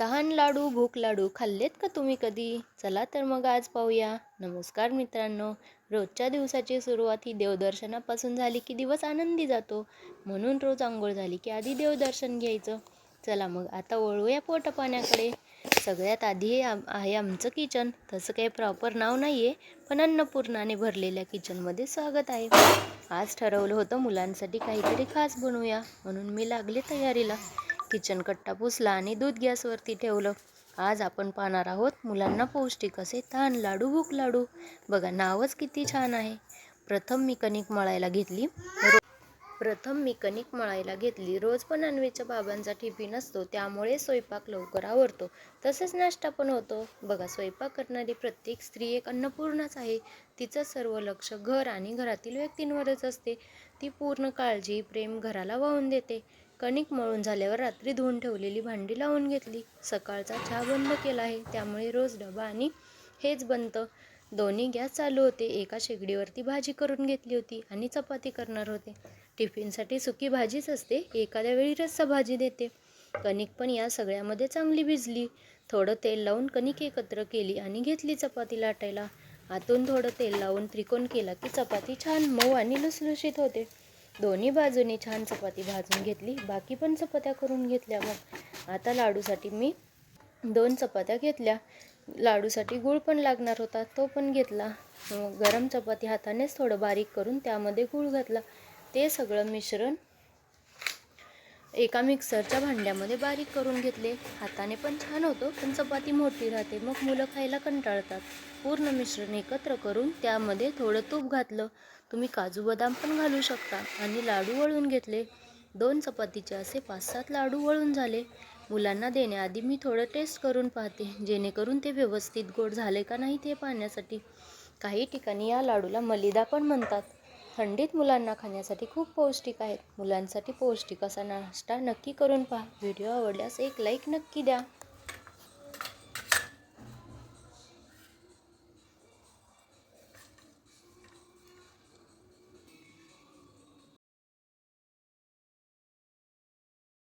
तहान लाडू भूक लाडू खाल्लेत का तुम्ही कधी? चला तर मग आज पाहूया. नमस्कार मित्रांनो रोजच्या दिवसाची सुरुवात ही देवदर्शनापासून झाली की दिवस आनंदी जातो. म्हणून रोज आंघोळ झाली की आधी देवदर्शन घ्यायचं. चला मग आता वळूया पोटपाण्याकडे. सगळ्यात आधी हे आम आहे आमचं किचन. तसं काही प्रॉपर नाव नाही आहे पण अन्नपूर्णाने भरलेल्या किचनमध्ये स्वागत आहे. आज ठरवलं होतं मुलांसाठी काहीतरी खास बनवूया म्हणून मी लागले तयारीला. किचन कट्टा पुसला आणि दूध गॅसवरती ठेवलं. आज आपण पाहणार आहोत मुलांना पौष्टिक असे तान लाडू भूक लाडू. बघा नावच किती छान आहे. प्रथम मी कणिक मळायला घेतली. प्रथम मी कणिक मळायला घेतली. रोज पण अन्वेच्या बाबांचा टिफिन असतो त्यामुळे स्वयंपाक लवकर आवरतो. तसेच नाश्ता पण होतो. बघा स्वयंपाक करणारी प्रत्येक स्त्री एक अन्नपूर्णच आहे. तिचं सर्व लक्ष घर आणि घरातील व्यक्तींवरच असते. ती पूर्ण काळजी प्रेम घराला वाहून देते. कणिक मळून झाल्यावर रात्री धुवून ठेवलेली भांडी लावून घेतली. सकाळचा चहा बंद केला आहे. त्यामुळे रोज डबा आणि हेच बनतं. दोन्ही गॅस चालू होते. एका शेगडीवरती भाजी करून घेतली होती आणि चपाती करणार होते. टिफिनसाठी सुकी भाजीच असते. एखाद्या वेळी रस्सा भाजी देते. कणिक पण या सगळ्यामध्ये चांगली भिजली. थोडं तेल लावून कणिक एकत्र केली आणि घेतली चपाती लाटायला. आतून थोडं तेल लावून त्रिकोण केला की चपाती छान मऊ आणि लुसलुशीत होते. दोन्ही बाजूनी छान चपाती भाजून घेतली. बाकी पण चपात्या करून घेतल्या मग आता लाडूसाठी मी दोन चपात्या घेतल्या. लाडूसाठी गूळ पण लागणार होता तो पण घेतला. मग गरम चपाती हातानेच थोडं बारीक करून त्यामध्ये गूळ घातला. ते सगळं मिश्रण एका मिक्सरच्या भांड्यामध्ये बारीक करून घेतले. हाताने पण छान होतो पण चपाती मोठी राहते मग मुलं खायला कंटाळतात. पूर्ण मिश्रण एकत्र करून त्यामध्ये थोडं तूप घातलं. तुम्ही काजू बदाम पण घालू शकता आणि लाडू वळून घेतले. दोन चपातीचे असे पाच सात लाडू वळून झाले. मुलांना देण्याआधी मी थोडं टेस्ट करून पाहते जेणेकरून ते व्यवस्थित गोड झाले का नाही ते पाहण्यासाठी. काही ठिकाणी या लाडूला मलिदा पण म्हणतात. थंडीत मुलांना खाण्यासाठी खूप पौष्टिक आहेत. मुलांसाठी पौष्टिक असा नाश्ता नक्की करून पहा. व्हिडिओ आवडल्यास एक लाईक नक्की द्या.